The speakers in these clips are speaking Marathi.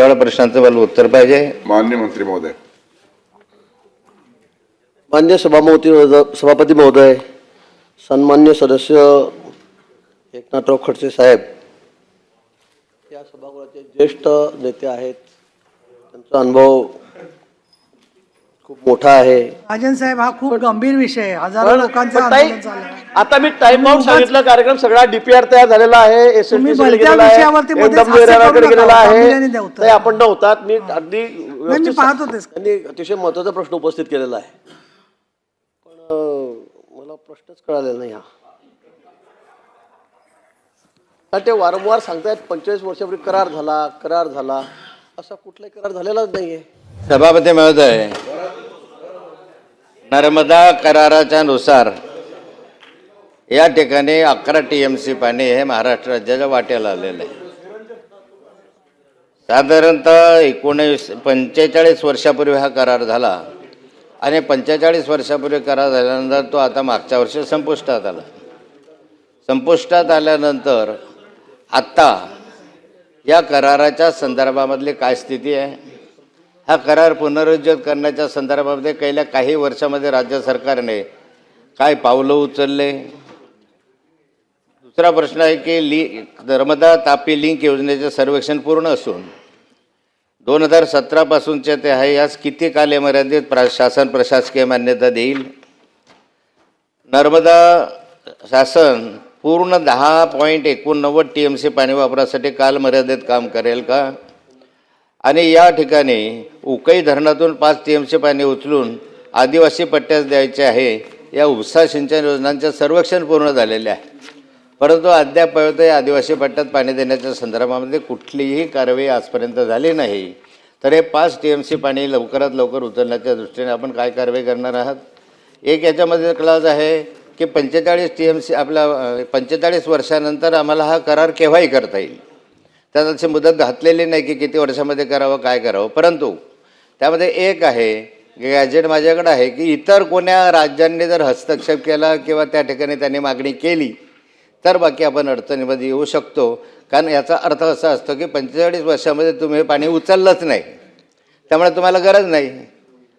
एवढ्या प्रश्नाचं मला उत्तर पाहिजे. मान्य मंत्री महोदय. मान्य सभापती सभापती महोदय सन्मान्य सदस्य एकनाथराव खडसे साहेब या सभागृहाचे ज्येष्ठ नेते आहेत. त्यांचा अनुभव खूप मोठा आहे. महाजन साहेब हा खूप गंभीर विषय आहे. हजारो लोकांचं आंदोलन आता मी टाइम आउट सांगितलं कार्यक्रम सगळा डीपीआर तयार झालेला आहे SLTC भलत्या गेलेला आहे, गेलेला आहे. आपण नव्हतात मी अगदी पाहत. त्यांनी अतिशय महत्त्वाचा प्रश्न उपस्थित केलेला आहे. पण मला प्रश्नच कळालेला नाही हा. ते वारंवार सांगतायत पंचेचाळीस वर्षापूर्वी करार झाला करार झाला. असा कुठलाही करार झालेलाच नाहीये. सभापती महोदय नर्मदा कराराच्या नुसार या ठिकाणी अकरा टी एम सी पाणी हे महाराष्ट्र राज्याच्या वाट्याला आलेलं आहे. साधारणतः एकोणीस पंचेचाळीस वर्षापूर्वी हा करार झाला आणि पंचेचाळीस वर्षापूर्वी करार झाल्यानंतर तो आता मागच्या वर्षी संपुष्टात आला. संपुष्टात आल्यानंतर आत्ता या कराराच्या संदर्भामधली काय स्थिती आहे? हा करार पुनरुज्जत करण्याच्या संदर्भामध्ये गेल्या काही वर्षामध्ये राज्य सरकारने काय पावलं उचलले? दुसरा प्रश्न आहे की ली नर्मदा तापी लिंक योजनेचे सर्वेक्षण पूर्ण असून दोन हजार सतरापासूनचे ते आहे यास किती कालमर्यादित प्रा शासन प्रशासकीय मान्यता देईल? नर्मदा शासन पूर्ण दहा पॉईंट एकोणनव्वद टी एम सी पाणी वापरासाठी कालमर्यादेत काम करेल का? आणि या ठिकाणी उकई धरणातून पाच टी एम सी पाणी उचलून आदिवासी पट्ट्यास द्यायचे आहे या उपसा सिंचन योजनांचे सर्वेक्षण पूर्ण झालेले आहे. परंतु अद्याप या आदिवासी पट्ट्यात पाणी देण्याच्या संदर्भामध्ये कुठलीही कारवाई आजपर्यंत झाली नाही. तर हे पाच टी एम सी पाणी लवकरात लवकर उचलण्याच्या दृष्टीने आपण काय कारवाई करणार आहात? एक याच्यामध्ये क्लास आहे की पंचेचाळीस टी एम सी आपल्या पंचेचाळीस वर्षानंतर आम्हाला हा करार केव्हाही करता येईल? त्यात अशी मुदत घातलेली नाही की किती वर्षामध्ये करावं काय करावं. परंतु त्यामध्ये एक आहे गॅजेट माझ्याकडे आहे की इतर कोण्या राज्यांनी जर हस्तक्षेप केला किंवा त्या ठिकाणी त्यांनी मागणी केली तर बाकी आपण अडचणीमध्ये येऊ शकतो. कारण याचा अर्थ असा असतो की पंचेचाळीस वर्षामध्ये तुम्ही हे पाणी उचललंच नाही. त्यामुळे तुम्हाला गरज नाही.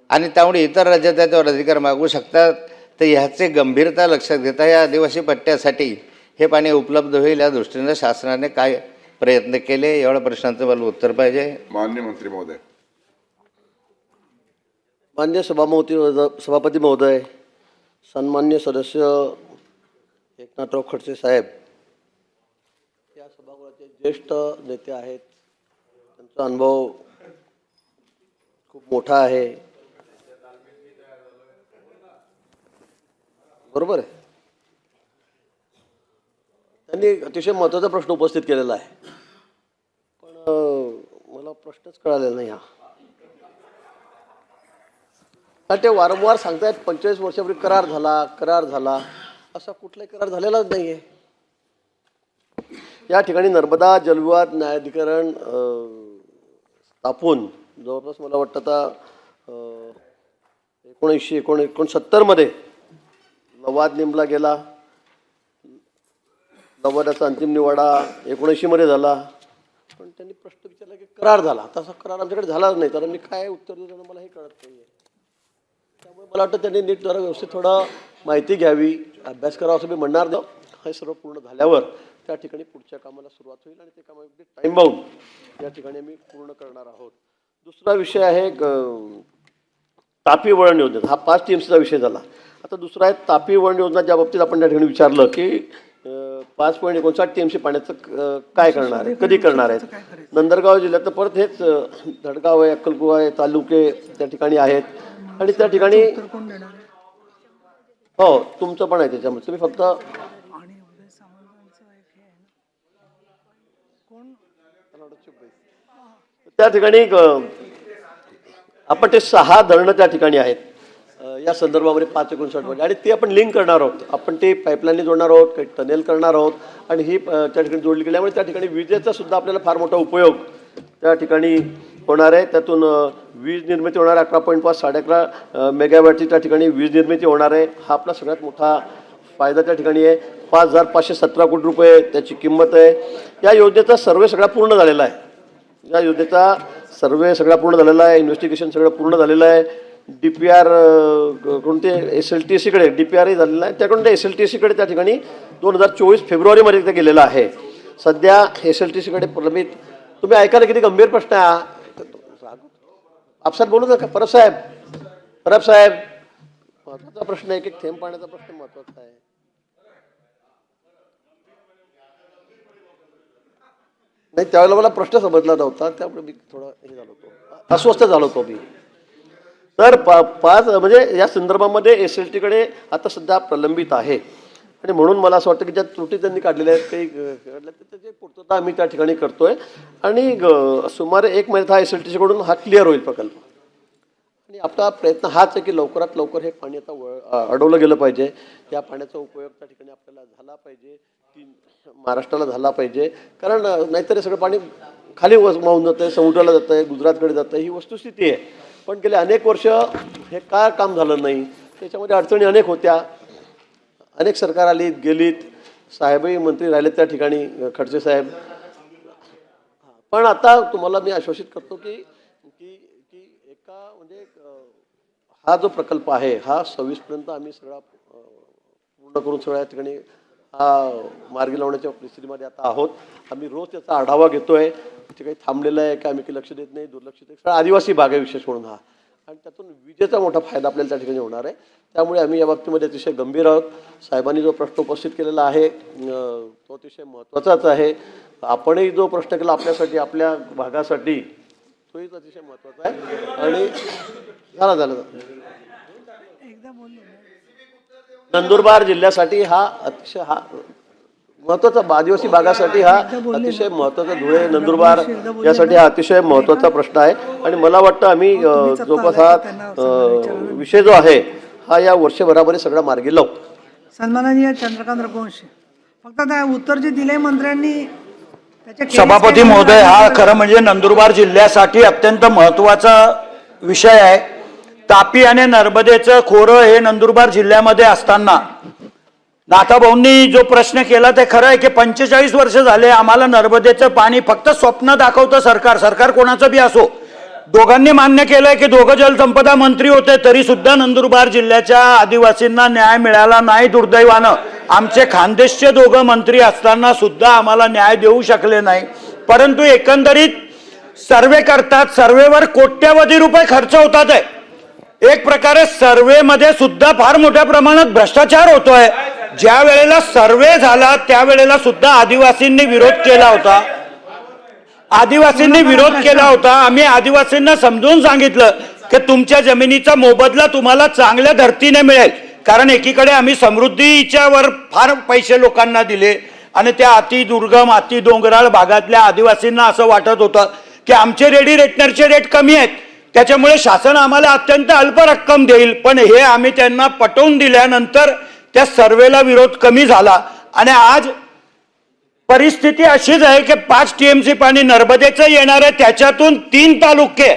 आणि त्यामुळे इतर राज्यात त्याच्यावर अधिकार मागू शकतात. तर ह्याचे गंभीरता लक्षात घेता या आदिवासी पट्ट्यासाठी हे पाणी उपलब्ध होईल या दृष्टीनं शासनाने काय प्रयत्न केले? एवढ्या प्रश्नाचं मला उत्तर पाहिजे. मान्य मंत्री महोदय. मान्य सभापती सभापती महोदय सन्मान्य सदस्य एकनाथराव खडसे साहेब या सभागृहाचे ज्येष्ठ नेते आहेत. त्यांचा अनुभव खूप मोठा आहे. बरोबर आहे. त्यांनी अतिशय महत्त्वाचा प्रश्न उपस्थित केलेला आहे. पण मला प्रश्नच कळालेला नाही हा. कारण ते वारंवार सांगतायत पंचेचाळीस वर्षापूर्वी करार झाला करार झाला. असा कुठलाही करार झालेलाच नाही आहे या ठिकाणी नर्मदा जलविवाद न्यायाधिकरण स्थापून जवळपास मला वाटतं आता एकोणीसशे एकोण एकोणसत्तरमध्ये लवाद नेमला गेला. लवादाचा अंतिम निवाडा एकोणऐंशीमध्ये झाला. पण त्यांनी प्रश्न विचारला की करार झाला. तसा करार आमच्याकडे झालाच नाही. तर मी काय उत्तर दिलं मला हे कळत नाही आहे त्यामुळे मला वाटतं त्यांनी नीट जरा व्यवस्थित थोडं माहिती घ्यावी. अभ्यास करावा असं मी म्हणणार नाही हे सर्व पूर्ण झाल्यावर त्या ठिकाणी पुढच्या कामाला सुरुवात होईल आणि ते काम टाईम बाउंड या ठिकाणी आम्ही पूर्ण करणार आहोत. दुसरा विषय आहे तापी वळण योजना. हा पाच टी एम सीचा विषय झाला. आता दुसरा आहे तापी वळण योजना ज्या बाबतीत आपण त्या ठिकाणी विचारलं की पाच पॉईंट एकोणसाठ टी एम सी पाण्याचं काय करणार आहे? कधी करणार आहेत? नंदरगाव जिल्ह्यात तर परत हेच धडगाव आहे अक्कलकुवा आहे तालुके त्या ठिकाणी आहेत. आणि त्या ठिकाणी तर कोण देणार आहे? हो तुमचं पण आहे त्याच्यामध्ये. तुम्ही फक्त त्या ठिकाणी आपण ते सहा धरणं त्या ठिकाणी आहेत. या संदर्भामध्ये पाच एकोणसाठमध्ये आणि ते आपण लिंक करणार आहोत. आपण ते पाईपलाईनने जोडणार आहोत काही टनेल करणार आहोत. आणि ही त्या ठिकाणी जोडली गेल्यामुळे त्या ठिकाणी विजेचा सुद्धा आपल्याला फार मोठा उपयोग त्या ठिकाणी होणार आहे. त्यातून वीज निर्मिती होणार आहे. अकरा पॉईंट पाच साडे अकरा मेगावॅटची त्या ठिकाणी वीज निर्मिती होणार आहे. हा आपला सगळ्यात मोठा फायदा त्या ठिकाणी आहे. पाच हजार पाचशे सतरा कोटी रुपये त्याची किंमत आहे. या योजनेचा सर्वे सगळा पूर्ण झालेला आहे. या योजनेचा सर्वे सगळा पूर्ण झालेला आहे. इन्व्हेस्टिगेशन सगळं पूर्ण झालेलं आहे. डी पी आर कोणते एस एल टी सीकडे डी पी आरही झालेला आहे. त्याकडून एस एल टी सीकडे त्या ठिकाणी दोन हजार चोवीस फेब्रुवारीमध्ये ते गेलेलं आहे. सध्या एस एल टी सीकडे प्रलंबित तुम्ही ऐकायला किती गंभीर प्रश्न आहे आपसात बोलू नका. परब साहेब. परब साहेब. महत्त्वाचा प्रश्न आहे एक एक थेंब पाण्याचा प्रश्न महत्त्वाचा आहे. नाही त्यावेळेला मला प्रश्न समजला नव्हता त्यामुळे मी थोडा हे झालो होतो. अस्वस्थ झालो होतो मी. तर पा पाच म्हणजे या संदर्भामध्ये एस एल टीकडे आता सध्या प्रलंबित आहे. आणि म्हणून मला असं वाटतं की ज्या त्रुटी त्यांनी काढलेल्या आहेत काही अं, काढल्या तर त्याची पूर्तता आम्ही त्या ठिकाणी करतोय. आणि ग- सुमारे एक महिन्यात हा एस एल टीसीकडून हा क्लिअर होईल प्रकल्प. आणि आपला प्रयत्न हाच आहे की लवकरात लवकर हे पाणी आता वळ अडवलं गेलं पाहिजे. या पाण्याचा उपयोग त्या ठिकाणी आपल्याला झाला पाहिजे. की महाराष्ट्राला झाला पाहिजे. कारण नाहीतर हे सगळं पाणी खाली वाहून जातं आहे समुद्राला जातं आहे गुजरातकडे जातं आहे ही वस्तुस्थिती आहे. पण गेले अनेक वर्ष हे का काम झालं नाही? त्याच्यामध्ये अडचणी अनेक होत्या. अनेक सरकार आलीत गेलीत. साहेबही मंत्री राहिलेत त्या ठिकाणी खडसे साहेब. पण आता तुम्हाला मी आश्वासित करतो की की की एका म्हणजे हा जो प्रकल्प आहे हा सव्वीसपर्यंत आम्ही सगळा पूर्ण करून सगळ्या ठिकाणी हा मार्गी लावण्याच्या परिस्थितीमध्ये आता आहोत. आम्ही रोज त्याचा आढावा घेतोय. तिथे काही थांबलेलं आहे का आम्ही काही लक्ष देत नाही दुर्लक्षित आहे. सगळा आदिवासी भाग आहे विशेष म्हणून हा. आणि त्यातून विजेचा मोठा फायदा आपल्याला त्या ठिकाणी होणार आहे. त्यामुळे आम्ही या बाबतीमध्ये अतिशय गंभीर आहोत. साहेबांनी जो प्रश्न उपस्थित केलेला आहे तो अतिशय महत्त्वाचाच आहे. आपणही जो प्रश्न केला आपल्यासाठी आपल्या भागासाठी तोही अतिशय महत्त्वाचा आहे. आणि झाला झालं नंदुरबार जिल्ह्यासाठी हा अतिशय हा महत्त्वाचा आदिवासी भागासाठी हा अतिशय महत्त्वाचा धुळे नंदुरबार यासाठी हा अतिशय महत्त्वाचा प्रश्न आहे. आणि मला वाटतं आम्ही जवळपास हा विषय जो आहे हा या वर्षभरामध्ये सगळा मार्गी लावू. सन्माननीय चंद्रकांत रघुवंशी फक्त त्या उत्तर जे दिले मंत्र्यांनी सभापती महोदय हा खरं म्हणजे नंदुरबार जिल्ह्यासाठी अत्यंत महत्त्वाचा विषय आहे. तापी आणि नर्मदेचं खोरं हे नंदुरबार जिल्ह्यामध्ये असताना नाथाभाऊंनी जो प्रश्न केला ते खरं आहे की पंचेचाळीस वर्ष झाले आम्हाला नर्मदेचं पाणी फक्त स्वप्न दाखवतं सरकार. सरकार कोणाचं बी असो. दोघांनी मान्य केलंय की दोघं जलसंपदा मंत्री होते तरी सुद्धा नंदुरबार जिल्ह्याच्या आदिवासींना न्याय मिळाला नाही दुर्दैवानं. आमचे खानदेशचे दोघं मंत्री असताना सुद्धा आम्हाला न्याय देऊ शकले नाही. परंतु एकंदरीत सर्वे करतात सर्वेवर कोट्यवधी रुपये खर्च होतात आहे. एक प्रकारे सर्वेमध्ये सुद्धा फार मोठ्या प्रमाणात भ्रष्टाचार होतोय. ज्या वेळेला सर्वे झाला त्यावेळेला सुद्धा आदिवासींनी विरोध केला होता. आदिवासींनी विरोध केला होता. आम्ही आदिवासींना समजून सांगितलं की तुमच्या जमिनीचा मोबदला तुम्हाला चांगल्या धर्तीने मिळेल. कारण एकीकडे आम्ही समृद्धीच्या वर फार पैसे लोकांना दिले आणि त्या अति दुर्गम अति डोंगराळ भागातल्या आदिवासींना असं वाटत होतं की आमचे रेडी रेटनरचे रेट कमी आहेत. त्याच्यामुळे शासन आम्हाला अत्यंत अल्प रक्कम देईल. पण हे आम्ही त्यांना पटवून दिल्यानंतर त्या सर्वेला विरोध कमी झाला. आणि आज परिस्थिती अशीच आहे की पाच टीएमसी पाणी नर्मदेचं येणार आहे त्याच्यातून तीन तालुके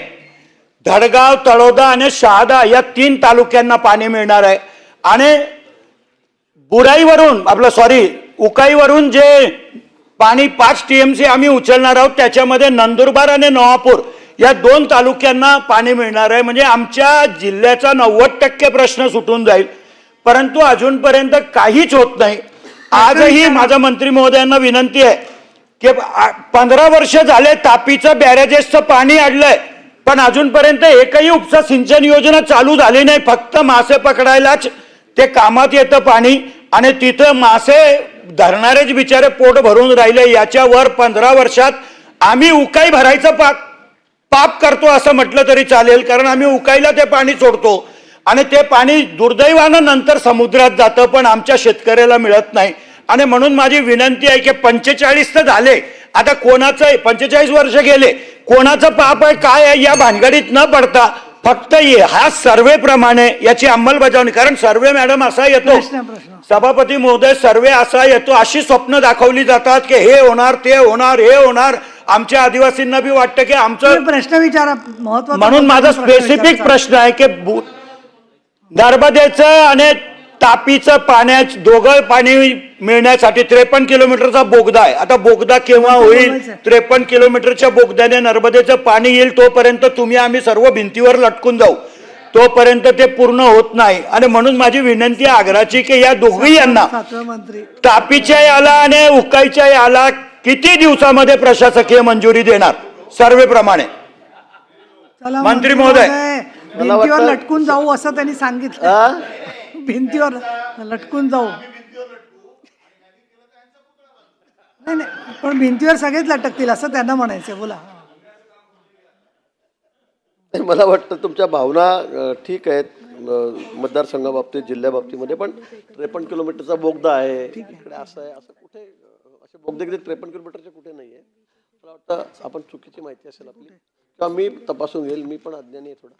धडगाव तळोदा आणि शहादा या तीन तालुक्यांना पाणी मिळणार आहे. आणि बुराईवरून आपलं सॉरी उकाईवरून जे पाणी पाच टीएमसी आम्ही उचलणार आहोत त्याच्यामध्ये नंदुरबार आणि नवापूर या दोन तालुक्यांना पाणी मिळणार आहे. म्हणजे आमच्या जिल्ह्याचा नव्वद टक्के प्रश्न सुटून जाईल. परंतु अजूनपर्यंत काहीच होत नाही. आजही माझ्या मंत्री महोदयांना विनंती आहे की पंधरा वर्ष झाले तापीचं बॅरेजेसचं पाणी अडलंय पण अजूनपर्यंत एकही उपसा सिंचन योजना चालू झाली नाही. फक्त मासे पकडायलाच ते कामात येतं पाणी आणि तिथं मासे धरणारेच बिचारे पोट भरून राहिले. याच्यावर पंधरा वर्षात आम्ही उकाई भरायचं पाप पाप करतो असं म्हटलं तरी चालेल कारण आम्ही उकाईला ते पाणी सोडतो. आणि ते पाणी दुर्दैवानं नंतर समुद्रात जातं पण आमच्या शेतकऱ्याला मिळत नाही. आणि म्हणून माझी विनंती आहे की पंचेचाळीस तर झाले. आता कोणाचं पंचेचाळीस वर्ष गेले. कोणाचं पाप आहे काय आहे या भानगडीत न पडता फक्त ये. हा सर्वे प्रमाणे याची अंमलबजावणी. कारण सर्वे मॅडम असा येतो. सभापती महोदय सर्वे असा येतो. अशी स्वप्न दाखवली जातात की हे होणार ते होणार हे होणार. आमच्या आदिवासींना बी वाटतं की आमचं प्रश्न विचारा. म्हणून माझा स्पेसिफिक. प्रश्न आहे की नर्मदेचं आणि तापीचं पाण्यात दोघं पाणी मिळण्यासाठी त्रेपन्न किलोमीटरचा बोगदा आहे. आता बोगदा केव्हा होईल. त्रेपन्न किलोमीटरच्या बोगद्याने नर्मदेचं पाणी येईल तोपर्यंत तुम्ही आम्ही सर्व भिंतीवर लटकून जाऊ. तोपर्यंत ते पूर्ण होत नाही. आणि म्हणून माझी विनंती आग्राची की या दोघी यांना तापीच्या याला आणि उकाईच्या याला किती दिवसामध्ये प्रशासकीय मंजुरी देणार? सर्वेप्रमाणे. मंत्री महोदय. मला भिंतीवर वाटतं- लटकून जाऊ असं त्यांनी सांगितलं? भिंतीवर लटकून जाऊ. नाही नाही पण भिंतीवर सगळेच लटकतील असं त्यांना म्हणायचं बोला. मला वाटतं तुमच्या भावना अ, ठीक आहेत अ, मतदारसंघाबाबतीत जिल्ह्याबाबतीमध्ये पण त्रेपन्न किलोमीटरचा बोगदा आहे इकडे असं आहे असं कुठे अ, असे बोगदे किती त्रेपन्न किलोमीटरचे कुठे नाही आहे. मला वाटतं आपण चुकीची माहिती असेल आपली. किंवा मी तपासून घेईल मी पण अज्ञानी आहे थोडा.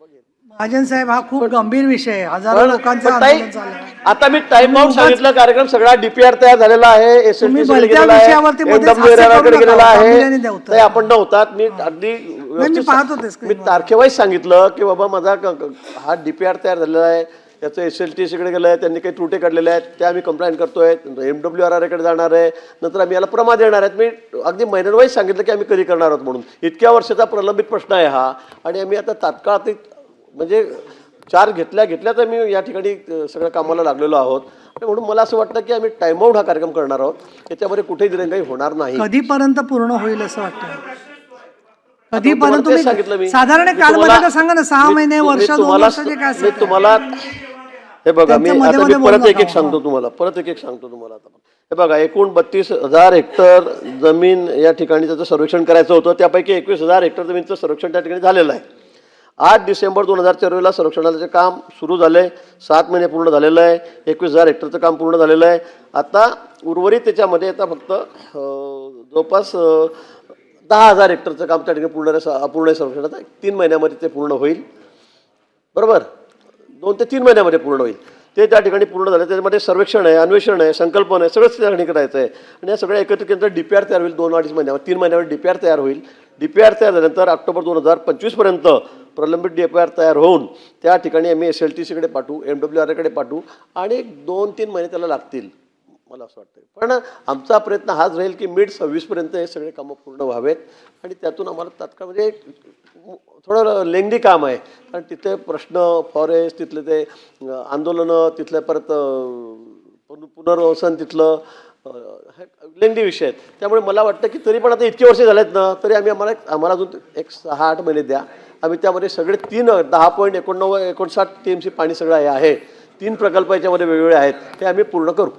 महाजन साहेब हा खूप गंभीर विषय आहे. हजारो पण- लोकांचं पण ताई, आंदोलन चालू आहे. आता मी टाइम आउट सांगितलं कार्यक्रम सगळा डीपीआर तयार झालेला आहे तुम्ही एसएलटी भलत्या विषयावरती मध्येच हास्य करू नका, गेलेला आहे. गांभीर्याने द्या उत्तर. नाही, आपण नव्हतात मी अगदी व्यवस्थित पाहत होते मी screen वर. तारखेवाईज सांगितलं की बाबा माझा क- क- हा डीपीआर तयार झालेला आहे. त्याचं एस एल टी सीकडे गेलं आहे त्यांनी काही त्रुटी काढलेल्या आहेत त्या आम्ही कंप्लेंट करतोय एम डब्ल्यू आर आरकडे जाणार आहे नंतर आम्ही याला प्रमा देणार आहेत. मी अगदी महिन्यांवाईज सांगितलं की आम्ही कधी करणार आहोत म्हणून. इतक्या वर्षाचा प्रलंबित प्रश्न आहे हा. आणि आम्ही आता तात्काळ ते म्हणजे चार घेतल्या घेतल्या तर मी या ठिकाणी सगळ्या कामाला लागलेलो आहोत. आणि म्हणून मला असं वाटतं की आम्ही टाइम आउट हा कार्यक्रम करणार आहोत. याच्यामध्ये कुठेही दिरंगाई होणार नाही. कधीपर्यंत पूर्ण होईल असं वाटतं कधीपर्यंत सांगितलं मी. साधारण कालमध्ये सांगा ना सहा महिने वर्ष तुम्हाला- हे बघा मी आता मी परत बोलू एक एक नका. सांगतो तुम्हाला परत एक एक सांगतो तुम्हाला आता. हे बघा एकूण बत्तीस हजार हेक्टर जमीन या ठिकाणी त्याचं सर्वेक्षण करायचं होतं. त्यापैकी एकवीस हजार हेक्टर जमीनचं सर्वेक्षण त्या ठिकाणी झालेलं आहे. आठ डिसेंबर दोन हजार चोवीसला सर्वेक्षणाचे काम सुरू झाले सात महिने पूर्ण झालेलं आहे. एकवीस हजार हेक्टरचं काम पूर्ण झालेलं आहे. आता उर्वरित त्याच्यामध्ये आता फक्त अं, जवळपास अं, दहा हजार हेक्टरचं काम त्या ठिकाणी पूर्ण अपूर्ण आहे तीन महिन्यामध्ये ते पूर्ण होईल. बरोबर? दोन ते तीन महिन्यामध्ये पूर्ण होईल. ते त्या ठिकाणी पूर्ण झालं. त्याच्यामध्ये सर्वेक्षण आहे अन्वेषण आहे संकल्पना आहे सगळंच त्या ठिकाणी करायचं आहे. आणि या सगळ्या एकत्रित केंद्र डी पी आर तयार होईल दोन अडीच महिन्यावर. तीन महिन्यावर डी पी आर तयार होईल. डी पी आर तयार झाल्यानंतर ऑक्टोबर दोन हजार पंचवीसपर्यंत प्रलंबित डी पी आर तयार होऊन त्या ठिकाणी आम्ही एस एल टी सीकडे पाठवू एम डब्ल्यू आरकडे पाठवू आणि दोन तीन महिने त्याला लागतील. मला असं वाटतं पण आमचा प्रयत्न हाच राहील की मिड सव्वीसपर्यंत हे सगळे कामं पूर्ण व्हावेत आणि त्यातून आम्हाला तात्काळ म्हणजे थोडं लेंदी काम आहे. कारण तिथे प्रश्न फॉरेस्ट तिथले ते आंदोलनं तिथले परत पुन- पुनर्वसन तिथलं लेंदी विषय आहेत. त्यामुळे मला वाटतं की तरी पण आता इतके वर्ष झालेत ना तरी आम्ही आम्हाला एक- आम्हाला अजून एक सहा आठ महिने द्या. आम्ही त्यामध्ये सगळे तीन दहा पॉईंट एकोणनव्वद एकोणसाठ टी एम सी पाणी सगळं हे आहे. तीन प्रकल्प याच्यामध्ये वेगवेगळे आहेत. ते आम्ही पूर्ण करू.